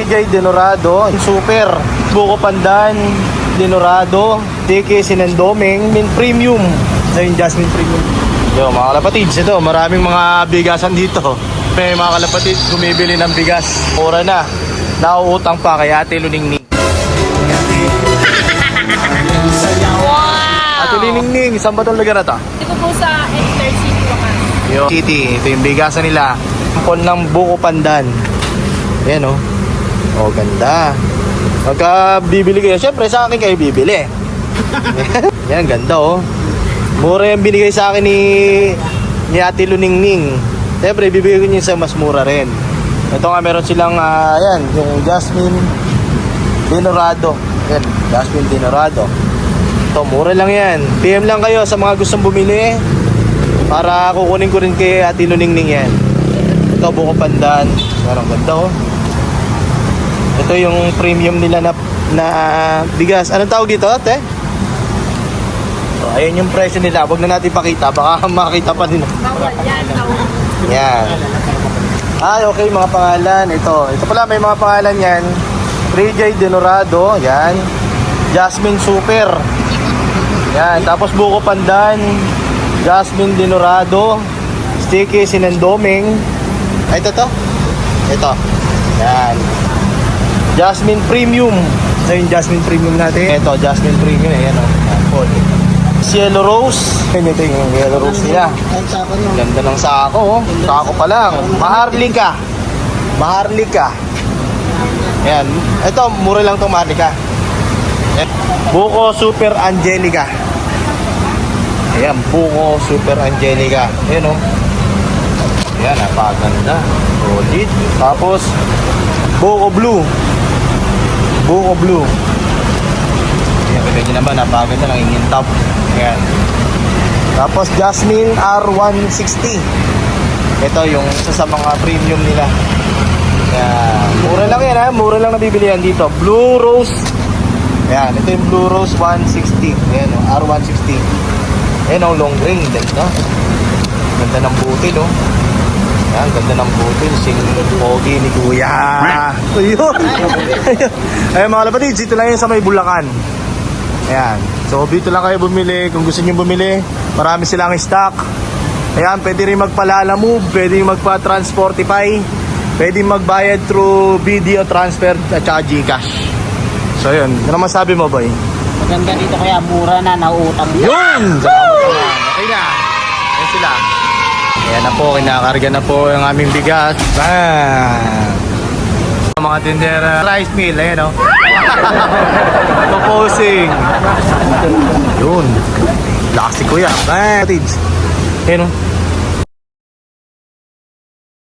Trijay Denorado, Super, Buko Pandan, Denorado, TK Sinendoming, Min Premium. Ito yung Jasmine Premium. Yo, mga kalapatids, ito, maraming mga bigasan dito. May mga kalapatid, bumibili ng bigas. Ora na, nauutang pa kay Ate Luningning. Ate Luningning, saan ba itong lugar na to? Ito po sa Enter City, Wakas. Yo. City, ito yung bigasan nila. Pon ng buko pandan. Yan oh. Oh, ganda. Pagka bibili kayo, syempre sa akin kayo bibili. Yan, ganda oh. Mura yung binigay sa akin ni ni Ate Luningning. Syempre, bibigay ko niya sa mas mura rin. Ito nga, meron silang, ah, yan, yung Jasmine Dinorado. Yan, Jasmine Dinorado. Ito, mura lang yan. PM lang kayo sa mga gustong bumili. Para kukunin ko rin kay Ate Luningning yan. Ito, buko pandan. Parang ganda oh. Ito yung premium nila na, na bigas. Anong tawag dito, ate? So, ayun yung presyo nila. Huwag na natin pakita. Baka makita pa din. Bawal yan. Yan. Ay, okay, mga pangalan. Ito. Ito pala, may mga pangalan yan. 3J Denorado. Yan. Jasmine Super. Yan. Tapos Buko Pandan. Jasmine Denorado. Sticky Sinendoming. Ay, ito to. Ito. Yan. Jasmine Premium. Ito yung Jasmine Premium natin. Ito, Jasmine Premium. Ayan o. Oh. Yellow Rose. Yan ito yung Yellow Rose nila. Ganda ng sako, oh. Sako pa lang. Maharlika. Maharlika. Ayan. Ito, mura lang itong Maharlika. Ayan. Buko Super Angelica. Ayan, Buko Super Angelica. Ayan, oh. Ayan, napakaganda. Solid. Tapos, Buko Blue. Buko Blue. Ayan, kita nyo naman, napakaganda ng ingintap. Ayan. Tapos Jasmine R160. Ito yung isa sa mga premium nila. Yan. Mura lang yan ha. Mura lang nabibili yan dito. Blue Rose. Ayan. Ito yung Blue Rose 160. Ayan o. R160. Ayan o. Long ring. Ganda. Ganda ng butil o. Ayan. Ganda ng butil. Sing pogi ni Kuya. Ayun. Ayan mga lapatid. Dito lang yan sa may Bulacan. Ayan. So, dito lang kayo bumili. Kung gusto niyo bumili, marami silang stock. Ayan, pwede rin magpalala move, pwede rin magpa-transportify, pwede magbayad through video transfer at saka Gcash. So, yun. Ano masabi mo, boy? Maganda dito kaya mura na, nauutang na. Yun! Naman. Okay na. Ayan sila. Ayan na po, kinakarga na po yung aming bigas. Bam! Mga tindera. Rice meal, ayan o. Proposing. Yun. Lakas si Kuya. Bam! Ayan o.